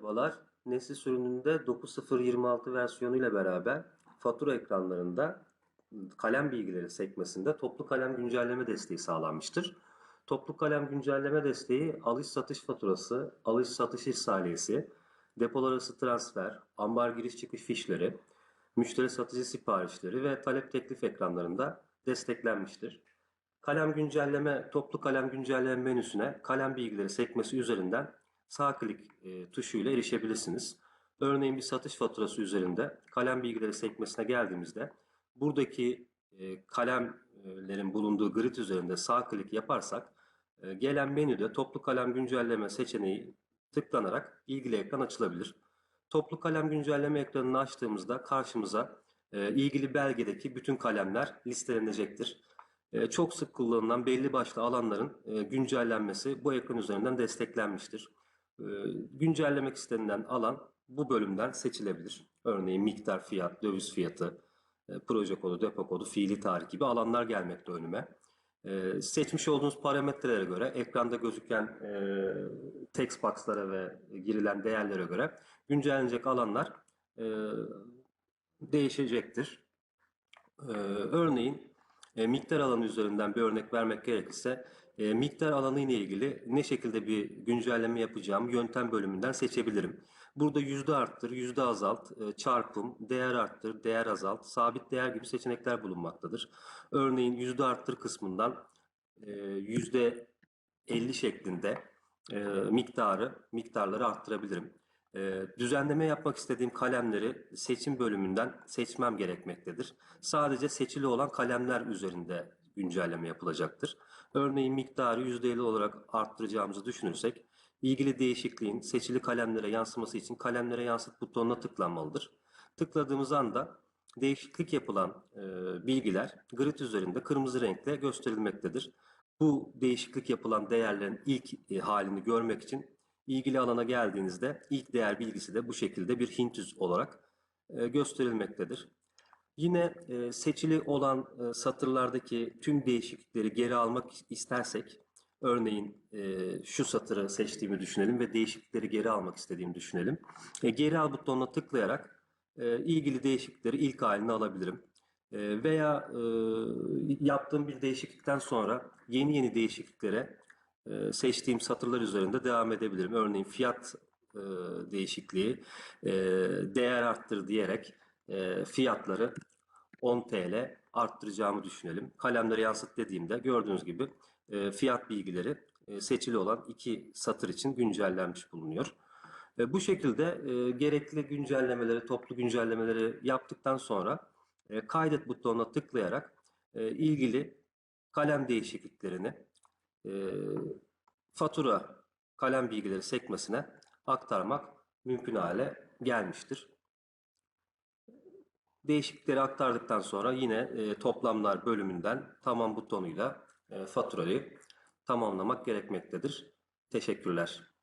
Merhabalar. Nesli sürümünde 9026 versiyonu ile beraber fatura ekranlarında kalem bilgileri sekmesinde toplu kalem güncelleme desteği sağlanmıştır. Toplu kalem güncelleme desteği alış satış faturası, alış satış irsaliyesi, depolar arası transfer, ambar giriş çıkış fişleri, müşteri satıcı siparişleri ve talep teklif ekranlarında desteklenmiştir. Kalem güncelleme, toplu kalem güncelleme menüsüne kalem bilgileri sekmesi üzerinden sağ klik e, tuşuyla erişebilirsiniz. Örneğin bir satış faturası üzerinde kalem bilgileri sekmesine geldiğimizde buradaki e, kalemlerin bulunduğu grid üzerinde sağ klik yaparsak e, gelen menüde toplu kalem güncelleme seçeneği tıklanarak ilgili ekran açılabilir. Toplu kalem güncelleme ekranını açtığımızda karşımıza e, ilgili belgedeki bütün kalemler listelenecektir. E, Çok sık kullanılan belli başlı alanların e, güncellenmesi bu ekran üzerinden desteklenmiştir. E, Güncellemek istenilen alan bu bölümden seçilebilir. Örneğin miktar fiyat, döviz fiyatı, e, proje kodu, depo kodu, fiili tarih gibi alanlar gelmekte önüme. E, Seçmiş olduğunuz parametrelere göre ekranda gözüken text box'lara ve girilen değerlere göre güncellenecek alanlar değişecektir. Örneğin e, miktar alanı üzerinden bir örnek vermek gerekirse e, miktar alanı ile ilgili ne şekilde bir güncelleme yapacağım yöntem bölümünden seçebilirim. Burada yüzde arttır, yüzde azalt, e, çarpım, değer arttır, değer azalt, sabit değer gibi seçenekler bulunmaktadır. Örneğin yüzde arttır kısmından e, yüzde 50 şeklinde e, miktarı, miktarları arttırabilirim. Ee, düzenleme yapmak istediğim kalemleri seçim bölümünden seçmem gerekmektedir. Sadece seçili olan kalemler üzerinde güncelleme yapılacaktır. Örneğin miktarı %50 olarak arttıracağımızı düşünürsek, ilgili değişikliğin seçili kalemlere yansıması için kalemlere yansıt butonuna tıklanmalıdır. Tıkladığımız anda değişiklik yapılan e, bilgiler grid üzerinde kırmızı renkle gösterilmektedir. Bu değişiklik yapılan değerlerin ilk e, halini görmek için ilgili alana geldiğinizde ilk değer bilgisi de bu şekilde bir hint yüz olarak e, gösterilmektedir. Yine e, seçili olan e, satırlardaki tüm değişiklikleri geri almak istersek, örneğin şu satırı seçtiğimi düşünelim ve değişiklikleri geri almak istediğimi düşünelim. Geri al butonuna tıklayarak ilgili değişiklikleri ilk haline alabilirim. Veya yaptığım bir değişiklikten sonra yeni yeni değişikliklere e, seçtiğim satırlar üzerinde devam edebilirim. Örneğin fiyat e, değişikliği, e, değer arttır diyerek e, fiyatları 10 TL arttıracağımı düşünelim. Kalemlere yansıt dediğimde gördüğünüz gibi fiyat bilgileri seçili olan iki satır için güncellenmiş bulunuyor. Bu şekilde gerekli güncellemeleri, toplu güncellemeleri yaptıktan sonra kaydet butonuna tıklayarak ilgili kalem değişikliklerini e, fatura kalem bilgileri sekmesine aktarmak mümkün hale gelmiştir. Değişiklikleri aktardıktan sonra yine e, toplamlar bölümünden tamam butonuyla e, faturayı tamamlamak gerekmektedir. Teşekkürler.